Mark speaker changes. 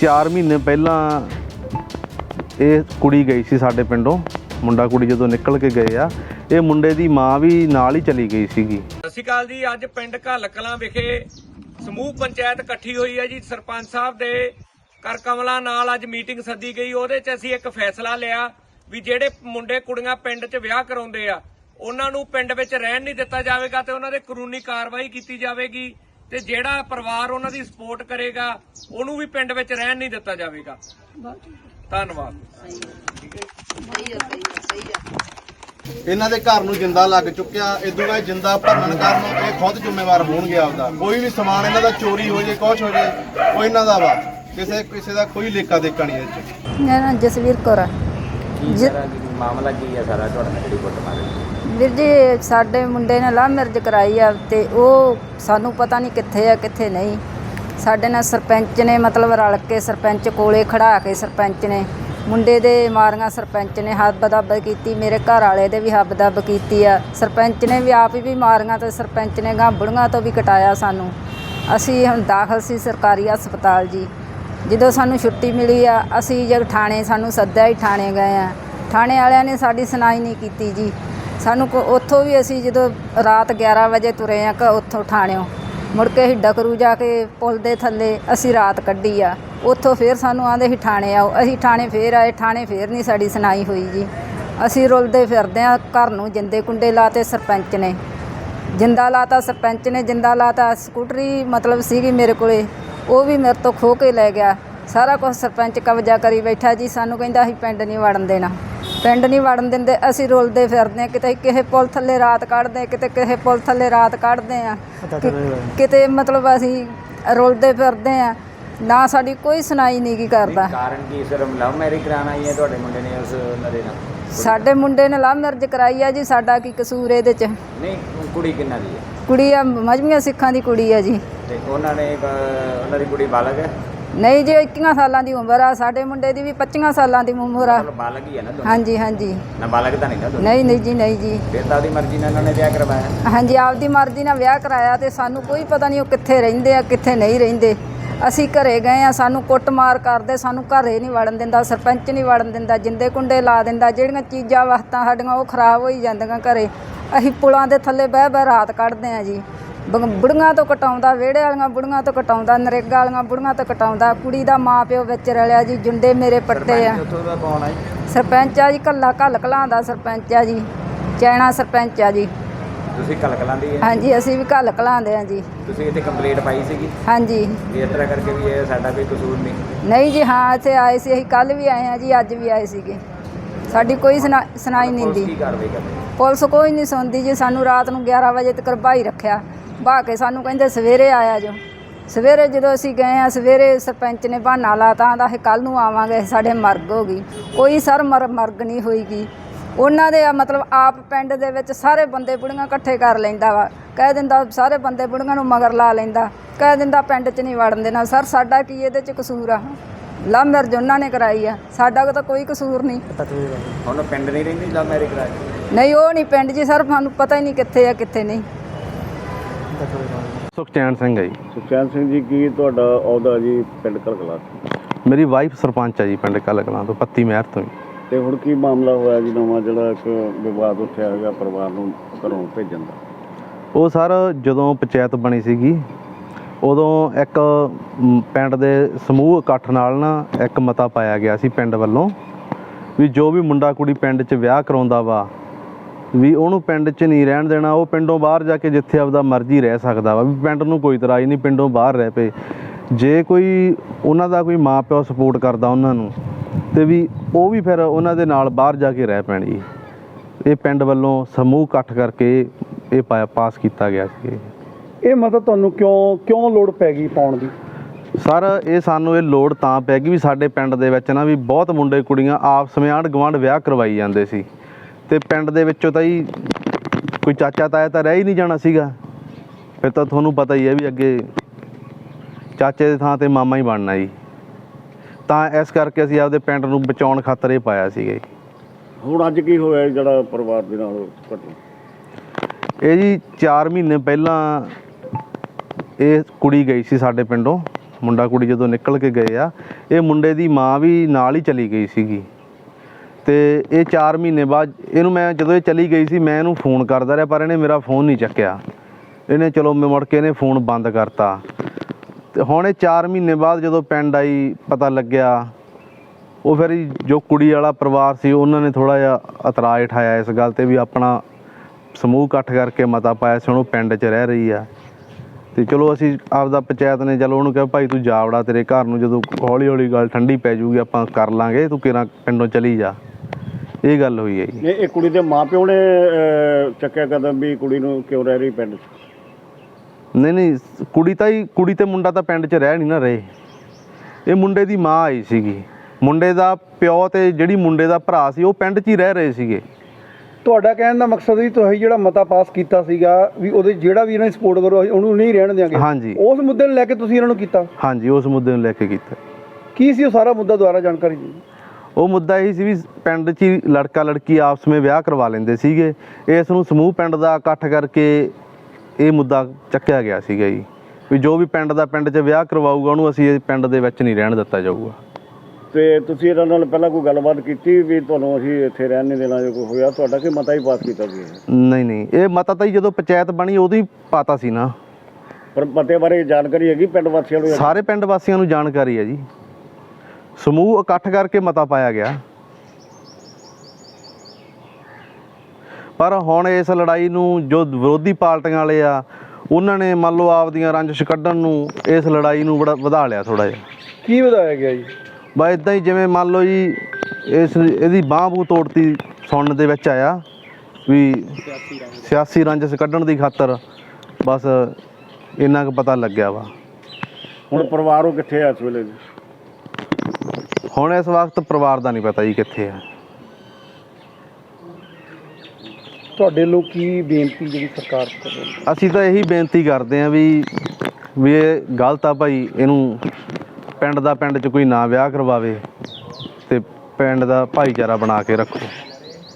Speaker 1: 4 ਮਹੀਨੇ ਪਹਿਲਾਂ ਇਹ ਕੁੜੀ ਗਈ ਸੀ ਸਾਡੇ ਪਿੰਡੋਂ। ਮੁੰਡਾ ਕੁੜੀ ਜਦੋਂ ਨਿਕਲ ਕੇ ਗਏ ਆ, ਇਹ ਮੁੰਡੇ ਦੀ ਮਾਂ ਵੀ ਨਾਲ ਹੀ ਚਲੀ ਗਈ ਸੀਗੀ।
Speaker 2: ਸਤਿ ਸ਼੍ਰੀ ਅਕਾਲ ਜੀ, ਅੱਜ ਪਿੰਡ ਘੱਲ ਕਲਾਂ ਵਿਖੇ ਸਮੂਹ ਪੰਚਾਇਤ ਇਕੱਠੀ ਹੋਈ ਹੈ ਜੀ। ਸਰਪੰਚ ਸਾਹਿਬ ਦੇ ਕਰ ਕਮਲਾਂ ਨਾਲ ਅੱਜ ਮੀਟਿੰਗ ਸੱਦੀ ਗਈ। ਉਹਦੇ 'ਚ ਅਸੀਂ ਇੱਕ ਫੈਸਲਾ ਲਿਆ ਵੀ ਜਿਹੜੇ ਮੁੰਡੇ ਕੁੜੀਆਂ ਪਿੰਡ 'ਚ ਵਿਆਹ ਕਰਾਉਂਦੇ ਆ, ਉਹਨਾਂ ਨੂੰ ਪਿੰਡ ਵਿੱਚ ਰਹਿਣ ਨਹੀਂ ਦਿੱਤਾ ਜਾਵੇਗਾ ਤੇ ਉਹਨਾਂ ਦੇ ਕਾਨੂੰਨੀ ਕਾਰਵਾਈ ਕੀਤੀ ਜਾਵੇਗੀ। ਤੇ ਜਿਹੜਾ ਪਰਿਵਾਰ ਉਹਨਾਂ ਦੀ ਸਪੋਰਟ ਕਰੇਗਾ ਉਹਨੂੰ ਵੀ ਪਿੰਡ ਵਿੱਚ ਰਹਿਣ ਨਹੀਂ ਦਿੱਤਾ ਜਾਵੇਗਾ। ਧੰਨਵਾਦ।
Speaker 3: ਇਹਨਾਂ ਦੇ ਘਰ ਨੂੰ ਜਿੰਦਾ ਲੱਗ ਚੁੱਕਿਆ ਇਦੋਂ ਬਾਅਦ ਜਿੰਦਾ ਭੰਨਣ ਕਾਰਨ ਇਹ ਖੁਦ ਜ਼ਿੰਮੇਵਾਰ ਹੋਣਗੇ ਆਪਦਾ। ਕੋਈ ਵੀ ਸਮਾਨ ਇਹਨਾਂ ਦਾ ਚੋਰੀ ਹੋ ਜੇ ਕੁਛ ਹੋ ਜੇ ਉਹ ਇਹਨਾਂ ਦਾ ਵਾ। ਕਿਸੇ ਕਿਸੇ ਦਾ ਕੋਈ ਲੇਖਾ ਦੇਖਾ ਨਹੀਂ ਇਹ 'ਚ।
Speaker 4: ਮੇਰਾ ਨਾਮ ਜਸਵੀਰ ਕੌਰ ਆ। ਜੀ
Speaker 5: ਮਾਮਲਾ ਕੀ ਹੈ ਸਾਰਾ ਤੁਹਾਡਾ ਨਾਲ ਜਿਹੜੀ ਕੁੱਟ ਮਾਰੀ
Speaker 4: ਵੀਰ ਜੀ, ਸਾਡੇ ਮੁੰਡੇ ਨੇ ਲਾਹ ਮਿਰਜ ਕਰਾਈ ਆ ਤੇ ਉਹ ਸਾਨੂੰ ਪਤਾ ਨਹੀਂ ਕਿੱਥੇ ਆ, ਕਿੱਥੇ ਨਹੀਂ। ਸਾਡੇ ਨਾਲ ਸਰਪੰਚ ਨੇ ਮਤਲਬ ਰਲ ਕੇ ਸਰਪੰਚ ਕੋਲੇ ਖੜਾ ਕੇ ਸਰਪੰਚ ਨੇ, ਮੁੰਡੇ ਦੇ ਮਾਰੀਆਂ ਸਰਪੰਚ ਨੇ ਹੱਬ-ਦੱਬ ਕੀਤੀ, ਮੇਰੇ ਘਰ ਵਾਲੇ ਦੇ ਵੀ ਹੱਬ-ਦੱਬ ਕੀਤੀ ਆ। ਸਰਪੰਚ ਨੇ ਵੀ ਆਪ ਵੀ ਮਾਰੀਆਂ ਤੇ ਸਰਪੰਚ ਨੇ ਗਾਂ ਬੁੜੀਆਂ ਤੋਂ ਵੀ ਕਟਾਇਆ ਸਾਨੂੰ। ਅਸੀਂ ਹੁਣ ਦਾਖਲ ਸੀ ਸਰਕਾਰੀ ਹਸਪਤਾਲ ਜੀ। ਜਦੋਂ ਸਾਨੂੰ ਛੁੱਟੀ ਮਿਲੀ ਆ, ਅਸੀਂ ਜਗ ਥਾਣੇ ਸਾਨੂੰ ਸੱਦਿਆ ਹੀ ਥਾਣੇ ਗਏ ਆ। ਥਾਣੇ ਵਾਲਿਆਂ ਨੇ ਸਾਡੀ ਸੁਣਾਈ ਨਹੀਂ ਕੀਤੀ ਜੀ। ਸਾਨੂੰ ਕੋ- ਉੱਥੋਂ ਵੀ ਅਸੀਂ ਜਦੋਂ ਰਾਤ 11 ਵਜੇ ਤੁਰੇ ਆ ਕ ਉੱਥੋਂ ਥਾਣਿਓ। ਮੁੜ ਕੇ ਅਸੀਂ ਕਰੂ ਜਾ ਕੇ ਪੁਲ ਦੇ ਥੱਲੇ ਅਸੀਂ ਰਾਤ ਕੱਢੀ ਆ। ਉੱਥੋਂ ਫੇਰ ਸਾਨੂੰ ਆਂਦੇ ਸੀ, ਥਾਣੇ ਆਓ। ਅਸੀਂ ਥਾਣੇ ਫੇਰ ਆਏ, ਥਾਣੇ ਫੇਰ ਨਹੀਂ ਸਾਡੀ ਸੁਣਾਈ ਹੋਈ ਜੀ। ਅਸੀਂ ਰੁਲਦੇ ਫਿਰਦੇ ਆ ਘਰ ਨੂੰ, ਜਿੰਦੇ ਕੁੰਡੇ ਲਾਤੇ ਸਰਪੰਚ ਨੇ। ਜਿੰਦਾ ਲਾਤਾ ਸਰਪੰਚ ਨੇ, ਜਿੰਦਾ ਲਾਤਾ ਸਕੂਟਰੀ ਮਤਲਬ ਸੀਗੀ ਮੇਰੇ ਕੋਲੇ, ਉਹ ਵੀ ਮੇਰੇ ਤੋਂ ਖੋ ਕੇ ਲੈ ਗਿਆ। ਸਾਰਾ ਕੁਝ ਸਰਪੰਚ ਕਬਜ਼ਾ ਕਰੀ ਬੈਠਾ ਜੀ, ਸਾਨੂੰ ਕਹਿੰਦਾ ਅਸੀਂ ਪਿੰਡ ਨਹੀਂ ਵੜਨ ਦੇਣਾ। ਪਿੰਡ ਨਹੀਂ ਵੜਨ ਦਿੰਦੇ ਅਸੀਂ ਰੁਲਦੇ ਫਿਰਦੇ ਆ ਕਿਤੇ ਕਿਸੇ ਪੁਲ ਥੱਲੇ ਰਾਤ ਕੱਢਦੇ ਕਿਤੇ ਕਿਸੇ ਪੁਲ ਥੱਲੇ ਰਾਤ ਕੱਢਦੇ ਆ ਕਿਤੇ ਮਤਲਬ ਅਸੀਂ ਰੁਲਦੇ ਫਿਰਦੇ ਆ ਨਾ ਸਾਡੀ ਕੋਈ ਸੁਣਾਈ ਨਹੀਂ ਕੀ ਕਰਦਾ।
Speaker 5: ਕਾਰਨ ਕੀ ਸਰ ਲਵ ਮੈਰਿਜ ਕਰਾਣਾ ਹੀ ਹੈ ਤੁਹਾਡੇ ਮੁੰਡੇ ਨੇ ਉਸ ਉਹਨਾਂ ਦੇ ਨਾਲ?
Speaker 4: ਸਾਡੇ ਮੁੰਡੇ ਨੇ ਲਾਹ ਮਿਰਜ ਕਰਾਈ ਆ ਜੀ ਸਾਡਾ ਕੀ ਕਸੂਰ ਇਹਦੇ ਚ?
Speaker 5: ਨਹੀਂ ਕੁੜੀ ਕਿੰਨਾ ਦੀ ਹੈ?
Speaker 4: ਕੁੜੀ ਆ ਮਜਮੀਆਂ ਸਿੱਖਾਂ ਦੀ ਕੁੜੀ ਆ ਜੀ।
Speaker 5: ਤੇ ਉਹਨਾਂ ਨੇ ਉਹਨਾਂ ਦੀ ਕੁੜੀ ਬਾਲਗ ਹੈ?
Speaker 4: ਨਹੀਂ ਜੀ 21 ਸਾਲਾਂ ਦੀ ਉਮਰ ਆ। ਸਾਡੇ ਮੁੰਡੇ ਦੀ ਵੀ 25 ਸਾਲਾਂ ਦੀ ਉਮਰ ਆ।
Speaker 5: ਮਤਲਬ ਬਾਲਗ ਹੀ ਹੈ ਨਾ ਦੋਨੋਂ।
Speaker 4: ਹਾਂਜੀ ਹਾਂਜੀ।
Speaker 5: ਨਾ ਬਾਲਗ ਤਾਂ ਨਹੀਂ ਨਾ ਦੋਨੋਂ।
Speaker 4: ਨਹੀਂ ਨਹੀਂ ਜੀ ਨਹੀਂ ਜੀ।
Speaker 5: ਫਿਰ ਤਾਂ ਉਹਦੀ ਮਰਜ਼ੀ ਨਾਲ ਉਹਨਾਂ ਨੇ ਵਿਆਹ ਕਰਵਾਇਆ।
Speaker 4: ਹਾਂਜੀ ਆਪਦੀ ਮਰਜ਼ੀ ਨਾਲ ਵਿਆਹ ਕਰਾਇਆ ਤੇ ਸਾਨੂੰ ਕੋਈ ਪਤਾ ਨਹੀਂ ਉਹ ਕਿੱਥੇ ਰਹਿੰਦੇ ਆ ਕਿੱਥੇ ਨਹੀਂ ਰਹਿੰਦੇ। ਅਸੀਂ ਘਰੇ ਗਏ ਆ ਸਾਨੂੰ ਕੁੱਟਮਾਰ ਕਰਦੇ ਸਾਨੂੰ ਘਰੇ ਨਹੀਂ ਵੜਨ ਦਿੰਦਾ ਸਰਪੰਚ ਨਹੀਂ ਵੜਨ ਦਿੰਦਾ ਜਿੰਦੇ ਕੁੰਡੇ ਲਾ ਦਿੰਦਾ ਜਿਹੜੀਆਂ ਚੀਜ਼ਾਂ ਵਸਤਾਂ ਸਾਡੀਆਂ ਉਹ ਖਰਾਬ ਹੋਈ ਜਾਂਦੀਆਂ ਘਰੇ। ਅਸੀਂ ਪੁਲਾਂ ਦੇ ਥੱਲੇ ਬਹਿ ਬਹਿ ਰਾਤ ਕੱਢਦੇ ਆ ਜੀ। ਬ- ਬੁੜੀਆਂ ਤੋਂ ਕਟਾਉਂਦਾ ਵਿਹੜੇ ਵਾਲੀਆਂ ਬੁੜੀਆਂ ਤੋਂ ਕਟਾਉਂਦਾ ਨਰੇਗਾ ਵਾਲੀਆਂ ਬੁੜੀਆਂ ਤੋਂ ਕਟਾਉਂਦਾ ਕੁੜੀ ਦਾ ਮਾਂ ਪਿਓ ਵਿੱਚ ਰਲਿਆ ਜੀ ਜੁੰਡੇ ਮੇਰੇ ਪੱਟੇ ਆ।
Speaker 5: ਉੱਥੋਂ ਦਾ ਕੌਣ ਹੈ ਜੀ?
Speaker 4: ਸਰਪੰਚ ਆ ਜੀ ਕੱਲਾ ਕਲਾਂ ਦਾ ਸਰਪੰਚ ਆ ਜੀ ਚੈਣਾ ਸਰਪੰਚ ਆ ਜੀ।
Speaker 5: ਤੁਸੀਂ ਕਲਕਲਾਂ ਦੀ ਹੈ
Speaker 4: ਹਾਂਜੀ ਅਸੀਂ ਵੀ ਕਲਾਂ ਦੇ ਆ ਜੀ।
Speaker 5: ਤੁਸੀਂ ਇੱਥੇ ਕੰਪਲੀਟ ਪਾਈ ਸੀਗੀ?
Speaker 4: ਹਾਂਜੀ।
Speaker 5: ਵੀ ਇਸ ਤਰ੍ਹਾਂ ਕਰਕੇ ਵੀ ਇਹ ਸਾਡਾ ਕੋਈ ਕਸੂਰ ਨਹੀਂ।
Speaker 4: ਨਹੀਂ ਜੀ ਹਾਂ ਇੱਥੇ ਆਏ ਸੀ ਅਸੀਂ ਕੱਲ ਵੀ ਆਏ ਆ ਜੀ ਅੱਜ ਵੀ ਆਏ ਸੀਗੇ। ਸਾਡੀ ਕੋਈ ਸੁਣਾ- ਸੁਣਾਈ ਨਹੀਂ
Speaker 5: ਪੁਲਿਸ
Speaker 4: ਦੀ।
Speaker 5: ਕੀ ਕਾਰਵਾਈ ਕਰਦੀ?
Speaker 4: ਪੁਲਿਸ ਕੋਈ ਨਹੀਂ ਸੁਣਦੀ ਜੀ ਸਾਨੂੰ ਰਾਤ ਨੂੰ 11 ਵਜੇ ਤੱਕ ਭਾਈ ਰੱਖਿਆ। ਬਹਾ ਕੇ ਸਾਨੂੰ ਕਹਿੰਦੇ ਸਵੇਰੇ ਆਇਆ ਜੋ। ਸਵੇਰੇ ਜਦੋਂ ਅਸੀਂ ਗਏ ਆ ਸਵੇਰੇ ਸਰਪੰਚ ਨੇ ਬਹਾਨਾ ਲਾਤਾ ਆਂਦਾ ਅਸੀਂ ਕੱਲ ਨੂੰ ਆਵਾਂਗੇ ਸਾਡੇ ਮਰਗ ਹੋ ਗਈ। ਕੋਈ ਸਰ ਮਰ ਮਰਗ ਨਹੀਂ ਹੋਈਗੀ। ਉਹਨਾਂ ਦੇ ਮਤਲਬ ਆਪ ਪਿੰਡ ਦੇ ਵਿੱਚ ਸਾਰੇ ਬੰਦੇ ਬੁੜੀਆਂ ਇਕੱਠੇ ਕਰ ਲੈਂਦਾ ਵਾ। ਕਹਿ ਦਿੰਦਾ ਸਾਰੇ ਬੰਦੇ ਬੁੜੀਆਂ ਨੂੰ ਮਗਰ ਲਾ ਲੈਂਦਾ। ਕਹਿ ਦਿੰਦਾ ਪਿੰਡ 'ਚ ਨਹੀਂ ਵੜਨ ਦੇਣਾ। ਸਰ ਸਾਡਾ ਕੀ ਇਹਦੇ 'ਚ ਕਸੂਰ ਆ? ਲਵ ਮੈਰਿਜ ਉਹਨਾਂ ਨੇ ਕਰਾਈ ਆ। ਸਾਡਾ ਤਾਂ ਕੋਈ ਕਸੂਰ ਨਹੀਂ।
Speaker 5: ਹੁਣ ਪਿੰਡ ਨਹੀਂ ਰਹਿੰਦੀ ਲਵ ਮੈਰਿਜ ਕਰਾ ਕੇ
Speaker 4: ਨਹੀਂ ਉਹ ਨਹੀਂ ਪਿੰਡ ਜੀ ਸਰ ਸਾਨੂੰ ਪਤਾ ਹੀ ਨਹੀਂ ਕਿੱਥੇ ਆ ਕਿੱਥੇ ਨਹੀਂ।
Speaker 1: ਸੁਖਚੈਨ ਸਿੰਘ ਹੈ ਜੀ।
Speaker 6: ਸੁਖਚੈਨ ਸਿੰਘ ਜੀ ਕੀ ਤੁਹਾਡਾ ਅਹੁਦਾ ਜੀ ਪਿੰਡ ਕਲਕਲਾ
Speaker 1: ਮੇਰੀ ਵਾਈਫ ਸਰਪੰਚ ਹੈ ਜੀ ਪਿੰਡ ਕੱਲ ਕਲਾਂ ਤੋਂ ਪੱਤੀ ਮਹਿਰ ਤੋਂ ਜੀ।
Speaker 6: ਤੇ ਹੁਣ ਕੀ ਮਾਮਲਾ ਹੋਇਆ ਜੀ ਨਵਾਂ ਜਿਹੜਾ ਇੱਕ ਵਿਵਾਦ ਉੱਠਿਆ ਹੈਗਾ ਪਰਿਵਾਰ ਨੂੰ ਘਰੋਂ ਭੇਜਣ ਦਾ?
Speaker 1: ਉਹ ਸਰ ਜਦੋਂ ਪੰਚਾਇਤ ਬਣੀ ਸੀਗੀ ਉਦੋਂ ਇੱਕ ਪਿੰਡ ਦੇ ਸਮੂਹ ਇਕੱਠ ਨਾਲ ਨਾ ਇੱਕ ਮਤਾ ਪਾਇਆ ਗਿਆ ਸੀ ਪਿੰਡ ਵੱਲੋਂ ਵੀ ਜੋ ਵੀ ਮੁੰਡਾ ਕੁੜੀ ਪਿੰਡ 'ਚ ਵਿਆਹ ਕਰਾਉਂਦਾ ਵਾ ਵੀ ਉਹਨੂੰ ਪਿੰਡ 'ਚ ਨਹੀਂ ਰਹਿਣ ਦੇਣਾ ਉਹ ਪਿੰਡੋਂ ਬਾਹਰ ਜਾ ਕੇ ਜਿੱਥੇ ਆਪਦਾ ਮਰਜ਼ੀ ਰਹਿ ਸਕਦਾ ਵਾ ਵੀ ਪਿੰਡ ਨੂੰ ਕੋਈ ਇਤਰਾਜ਼ ਨਹੀਂ ਪਿੰਡੋਂ ਬਾਹਰ ਰਹਿ ਪਏ। ਜੇ ਕੋਈ ਉਹਨਾਂ ਦਾ ਕੋਈ ਮਾਪਿਓ ਸਪੋਰਟ ਕਰਦਾ ਉਹਨਾਂ ਨੂੰ ਤੇ ਵੀ ਉਹ ਵੀ ਫਿਰ ਉਹਨਾਂ ਦੇ ਨਾਲ ਬਾਹਰ ਜਾ ਕੇ ਰਹਿ ਪੈਣ। ਜੀ ਇਹ ਪਿੰਡ ਵੱਲੋਂ ਸਮੂਹ ਇਕੱਠ ਕਰਕੇ ਇਹ ਪਾਸ ਕੀਤਾ ਗਿਆ ਸੀ।
Speaker 6: ਇਹ ਮਤਲਬ ਤੁਹਾਨੂੰ ਕਿਉਂ ਕਿਉਂ ਲੋੜ ਪੈ ਗਈ ਪਾਉਣ ਦੀ?
Speaker 1: ਸਰ ਇਹ ਸਾਨੂੰ ਇਹ ਲੋੜ ਤਾਂ ਪੈ ਗਈ ਵੀ ਸਾਡੇ ਪਿੰਡ ਦੇ ਵਿੱਚ ਨਾ ਵੀ ਬਹੁਤ ਮੁੰਡੇ ਕੁੜੀਆਂ ਆਪਸ ਵਿੱਚ ਆਂਢ ਗੁਆਂਢ ਵਿਆਹ ਕਰਵਾਈ ਜਾਂਦੇ ਸੀ। ਤੇ ਪਿੰਡ ਦੇ ਵਿੱਚੋਂ ਤਾਂ ਹੀ ਕੋਈ ਚਾਚਾ ਤਾਇਆ ਤਾਂ ਰਹਿ ਹੀ ਨਹੀਂ ਜਾਣਾ ਸੀਗਾ। ਫਿਰ ਤਾਂ ਤੁਹਾਨੂੰ ਪਤਾ ਹੀ ਹੈ ਵੀ ਅੱਗੇ ਚਾਚੇ ਦੀ ਥਾਂ ਤੇ ਮਾਮਾ ਹੀ ਬਣਨਾ ਜੀ। ਤਾਂ ਇਸ ਕਰਕੇ ਅਸੀਂ ਆਪਦੇ ਪਿੰਡ ਨੂੰ ਬਚਾਉਣ ਖਾਤਰ ਇਹ ਪਾਇਆ ਸੀਗਾ ਜੀ।
Speaker 6: ਹੁਣ ਅੱਜ ਕੀ ਹੋਇਆ ਜੀ ਜਿਹੜਾ ਪਰਿਵਾਰ ਦੇ ਨਾਲ ਘਟਨਾ?
Speaker 1: ਇਹ ਜੀ 4 ਮਹੀਨੇ ਪਹਿਲਾਂ ਇਹ ਕੁੜੀ ਗਈ ਸੀ ਸਾਡੇ ਪਿੰਡੋਂ। ਮੁੰਡਾ ਕੁੜੀ ਜਦੋਂ ਨਿਕਲ ਕੇ ਗਏ ਆ ਇਹ ਮੁੰਡੇ ਦੀ ਮਾਂ ਵੀ ਨਾਲ ਹੀ ਚਲੀ ਗਈ ਸੀਗੀ। ਤੇ ਇਹ 4 ਮਹੀਨੇ ਬਾਅਦ ਇਹਨੂੰ ਮੈਂ ਜਦੋਂ ਇਹ ਚਲੀ ਗਈ ਸੀ, ਮੈਂ ਇਹਨੂੰ ਫੋਨ ਕਰਦਾ ਰਿਹਾ, ਪਰ ਇਹਨੇ ਮੇਰਾ ਫੋਨ ਨਹੀਂ ਚੱਕਿਆ। ਇਹਨੇ ਚਲੋ ਮੈਂ ਮੁੜ ਕੇ ਇਹਨੇ ਫੋਨ ਬੰਦ ਕਰਤਾ। ਤੇ ਹੁਣ ਇਹ 4 ਮਹੀਨੇ ਬਾਅਦ ਜਦੋਂ ਪਿੰਡ ਆਈ, ਪਤਾ ਲੱਗਿਆ, ਉਹ ਫਿਰ ਜੋ ਕੁੜੀ ਵਾਲਾ ਪਰਿਵਾਰ ਸੀ, ਉਹਨਾਂ ਨੇ ਥੋੜਾ ਜਿਹਾ ਇਤਰਾਜ਼ ਉਠਾਇਆ ਇਸ ਗੱਲ ਤੇ ਵੀ ਆਪਣਾ ਸਮੂਹ ਇਕੱਠ ਕਰਕੇ ਮਤਾ ਪਾਇਆ ਸੀ, ਹੁਣ ਉਹ ਪਿੰਡ 'ਚ ਰਹਿ ਰਹੀ ਆ। ਤੇ ਚਲੋ ਅਸੀਂ ਆਪਦਾ ਪੰਚਾਇਤ ਨੇ ਚਲੋ ਉਹਨੂੰ ਕਿਹਾ, ਭਾਈ ਤੂੰ ਜਾ ਵੜਾ ਤੇਰੇ ਘਰ ਨੂੰ, ਜਦੋਂ ਹੌਲੀ ਹੌਲੀ ਗੱਲ ਠੰਡੀ ਪੈ ਜੂਗੀ ਆਪਾਂ ਕਰ ਲਾਂਗੇ, ਤੂੰ ਕਿਰਾਂ ਪਿੰਡੋਂ ਚਲੀ ਜਾ। ਇਹ ਗੱਲ ਹੋਈ ਹੈ ਜੀ।
Speaker 6: ਇਹ ਇਹ ਕੁੜੀ ਦੇ ਮਾਪਿਓ ਨੇ ਅਹ, ਚੱਕਿਆ ਕਦਮ ਵੀ ਕੁੜੀ ਨੂੰ ਕਿਉਂ ਰਹਿ ਰਹੀ ਪਿੰਡ 'ਚ?
Speaker 1: ਨਹੀਂ ਨਹੀਂ ਕੁੜੀ ਤਾਂ ਹੀ ਕੁੜੀ ਤੇ ਮੁੰਡਾ ਤਾਂ ਪਿੰਡ 'ਚ ਰਹਿ ਨਹੀਂ ਨਾ ਰਹੇ। ਇਹ ਮੁੰਡੇ ਦੀ ਮਾਂ ਆਈ ਸੀਗੀ। ਮੁੰਡੇ ਦਾ ਪਿਓ ਤੇ ਜਿਹੜੀ ਮੁੰਡੇ ਦਾ ਭਰਾ ਸੀ ਉਹ ਪਿੰਡ 'ਚ ਹੀ ਰਹਿ ਰਹੇ ਸੀਗੇ।
Speaker 7: ਤੁਹਾਡਾ ਕਹਿਣ ਦਾ ਮਕਸਦ ਵੀ ਤੁਸੀਂ ਜਿਹੜਾ ਮਤਾ ਪਾਸ ਕੀਤਾ ਸੀਗਾ ਵੀ ਉਹਦੇ ਜਿਹੜਾ ਵੀ ਇਹਨਾਂ ਦੀ ਸਪੋਰਟ ਕਰੋ ਅਸੀਂ ਉਹਨੂੰ ਨਹੀਂ ਰਹਿਣ ਦਿਆਂਗੇ।
Speaker 1: ਹਾਂਜੀ।
Speaker 7: ਉਸ ਮੁੱਦੇ ਨੂੰ ਲੈ ਕੇ ਤੁਸੀਂ ਇਹਨਾਂ ਨੂੰ ਕੀਤਾ?
Speaker 1: ਹਾਂਜੀ ਉਸ ਮੁੱਦੇ ਨੂੰ ਲੈ ਕੇ ਕੀਤਾ।
Speaker 7: ਕੀ ਸੀ ਉਹ ਸਾਰਾ ਮੁੱਦਾ ਦੁਆਰਾ ਜਾਣਕਾਰੀ? ਦਿਓ
Speaker 1: ਉਹ ਮੁੱਦਾ ਇਹ ਸੀ ਵੀ ਪਿੰਡ 'ਚ ਹੀ ਲੜਕਾ ਲੜਕੀ ਆਪਸ ਵਿੱਚ ਵਿਆਹ ਕਰਵਾ ਲੈਂਦੇ ਸੀਗੇ। ਇਸ ਨੂੰ ਸਮੂਹ ਪਿੰਡ ਦਾ ਇਕੱਠ ਕਰਕੇ ਇਹ ਮੁੱਦਾ ਚੱਕਿਆ ਗਿਆ ਸੀਗਾ ਜੀ। ਵੀ ਜੋ ਵੀ ਪਿੰਡ ਦਾ ਪਿੰਡ 'ਚ ਵਿਆਹ ਕਰਵਾਊਗਾ ਉਹਨੂੰ ਅਸੀਂ ਇਹ ਪਿੰਡ ਦੇ ਵਿੱਚ ਨਹੀਂ ਰਹਿਣ ਦਿੱਤਾ ਜਾਊਗਾ।
Speaker 6: ਤੇ ਤੁਸੀਂ ਇਹਨਾਂ ਨਾਲ ਪਹਿਲਾਂ ਕੋਈ ਗੱਲਬਾਤ ਕੀਤੀ ਵੀ ਤੁਹਾਨੂੰ ਅਸੀਂ ਇੱਥੇ ਰਹਿਣ ਨਹੀਂ ਦੇਣਾ ਜੇ ਕੋਈ ਹੋਇਆ ਤੁਹਾਡਾ ਕੀ ਮਤਾ ਹੀ ਪਾਸ ਕੀਤਾ ਸੀ?
Speaker 1: ਨਹੀਂ ਨਹੀਂ। ਇਹ ਮਤਾ ਤਾਂ ਜਦੋਂ ਪੰਚਾਇਤ ਬਣੀ ਉਦੋਂ ਹੀ ਪਾਤਾ ਸੀ ਨਾ।
Speaker 6: ਪਰ ਪਤੇ ਬਾਰੇ ਜਾਣਕਾਰੀ ਹੈਗੀ ਪਿੰਡ ਵਾਸੀਆਂ ਨੂੰ?
Speaker 1: ਸਾਰੇ ਪਿੰਡ ਵਾਸੀਆਂ ਨੂੰ ਜਾਣਕਾਰੀ ਹੈ ਜੀ। ਸਮੂਹ ਇਕੱਠ ਕਰਕੇ ਮਤਾ ਪਾਇਆ ਗਿਆ। ਪਰ ਹੁਣ ਇਸ ਲੜਾਈ ਨੂੰ ਜੋ ਵਿਰੋਧੀ ਪਾਰਟੀਆਂ ਵਾਲੇ ਆ ਉਹਨਾਂ ਨੇ ਮੰਨ ਲਓ ਆਪਦੀਆਂ ਰੰਜਿਸ਼ ਕੱਢਣ ਨੂੰ ਇਸ ਲੜਾਈ ਨੂੰ ਬੜਾ ਵਧਾ ਲਿਆ ਥੋੜਾ ਜਿਹਾ।
Speaker 7: ਕੀ ਵਧਾਇਆ ਗਿਆ ਜੀ?
Speaker 1: ਬਸ ਇਦਾਂ ਹੀ ਜਿਵੇਂ ਮੰਨ ਲਓ ਜੀ ਇਸ ਇਹਦੀ ਬਾਂਹ ਬੂ ਤੋੜਤੀ ਸੁਣਨ ਦੇ ਵਿੱਚ ਆਇਆ ਵੀ ਸਿਆਸੀ ਰੰਜਿਸ਼ ਕੱਢਣ ਦੀ ਖਾਤਰ ਬਸ ਇੰਨਾ ਕੁ ਪਤਾ ਲੱਗਿਆ ਵਾ।
Speaker 6: ਹੁਣ ਪਰਿਵਾਰ ਉਹ ਕਿੱਥੇ ਆ ਇਸ ਵੇਲੇ? ਜੀ?
Speaker 1: ਹੁਣ ਇਸ ਵਕਤ ਪਰਿਵਾਰ ਦਾ ਨਹੀਂ ਪਤਾ ਜੀ ਕਿੱਥੇ ਆ
Speaker 7: ਤੁਹਾਡੇ ਲੋਕ ਕੀ ਬੇਨਤੀ ਜਿਹੜੀ ਸਰਕਾਰ ਤੋਂ ਕਰ ਰਹੀ ਹੈ?
Speaker 1: ਅਸੀਂ ਤਾਂ ਇਹੀ ਬੇਨਤੀ ਕਰਦੇ ਆਂ ਵੀ ਵੀ ਇਹ ਗਲਤ ਆ ਭਾਈ ਇਹਨੂੰ ਪਿੰਡ ਦਾ ਪਿੰਡ 'ਚ ਕੋਈ ਨਾ ਵਿਆਹ ਕਰਵਾਵੇ ਤੇ ਪਿੰਡ ਦਾ ਭਾਈਚਾਰਾ ਬਣਾ ਕੇ ਰੱਖੋ